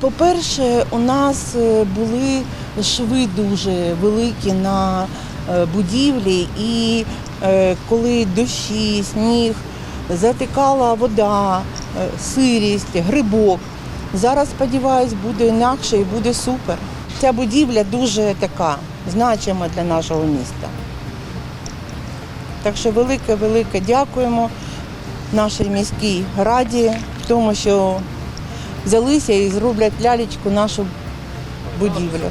По-перше, у нас е, були шви дуже великі на е, будівлі, і е, коли дощі, сніг, затикала вода, сирість, грибок. Зараз, сподіваюсь, буде інакше і буде супер. Ця будівля дуже така значима для нашого міста. Так що велике-велике дякуємо нашій міській раді, тому, що взялися і зроблять лялечку нашу будівлю.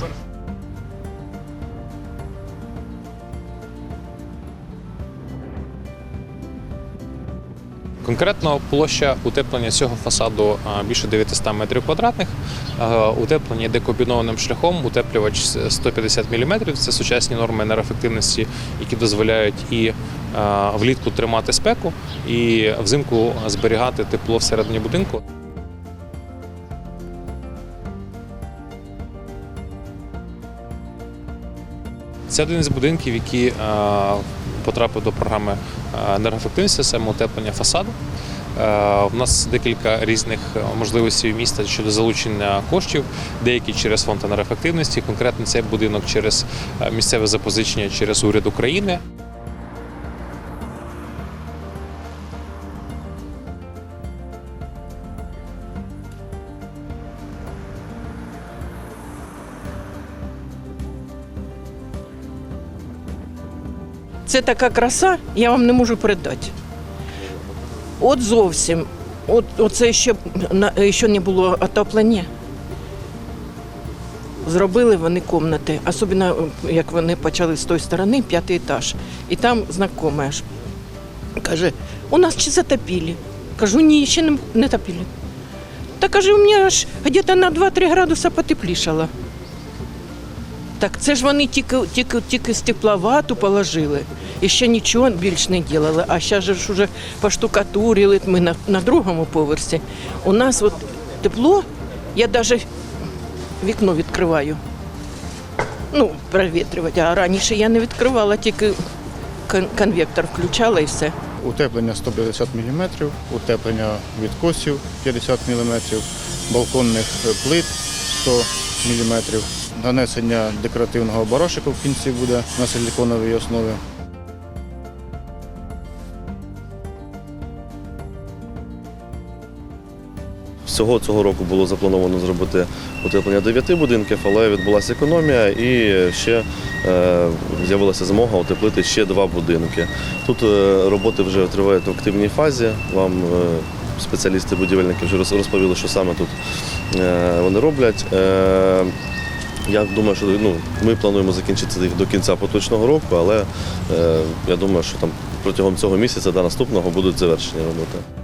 Конкретно площа утеплення цього фасаду більше 900 метрів квадратних. А, Утеплення йде комбінованим шляхом. Утеплювач 150 мм. Це сучасні норми енергоефективності, які дозволяють і влітку тримати спеку, і взимку зберігати тепло всередині будинку. Це один з будинків, який е, потрапив до програми е, енергоефективності, саме утеплення фасаду. Е, У нас декілька різних е, можливостей міста щодо залучення коштів, деякі через фонд енергоефективності, конкретно цей будинок через е, місцеве запозичення через уряд України. Це така краса, я вам не можу передати. От зовсім. От, оце ще, ще не було отоплення. Зробили вони кімнати, особливо як вони почали з тої сторони, п'ятий етаж. І там знайома ж каже, у нас чи затопили? Кажу, ні, ще не, не топили. Та каже, у мене аж где-то на 2-3 градуса потеплішало. Так це ж вони тільки, тільки, тільки з положили. І ще нічого більш не робили. А зараз ж уже поштукатурили ми на, на другому поверсі. У нас от тепло, я навіть вікно відкриваю. Ну, провітрювати. А раніше я не відкривала, тільки кон- конвектор включала і все. Утеплення 150 мм, утеплення відкосів 50 мм, балконних е, плит 100 мм, нанесення декоративного барашику в кінці буде на силіконовій основі. Всього цього року було заплановано зробити утеплення 9 будинків, але відбулася економія і ще е, з'явилася змога утеплити ще два будинки. Тут е, роботи вже тривають в активній фазі. Вам е, спеціалісти будівельники вже розповіли, що саме тут е, вони роблять. Е, я думаю, що ну, ми плануємо закінчити їх до кінця поточного року, але е, я думаю, що там протягом цього місяця до наступного будуть завершені роботи.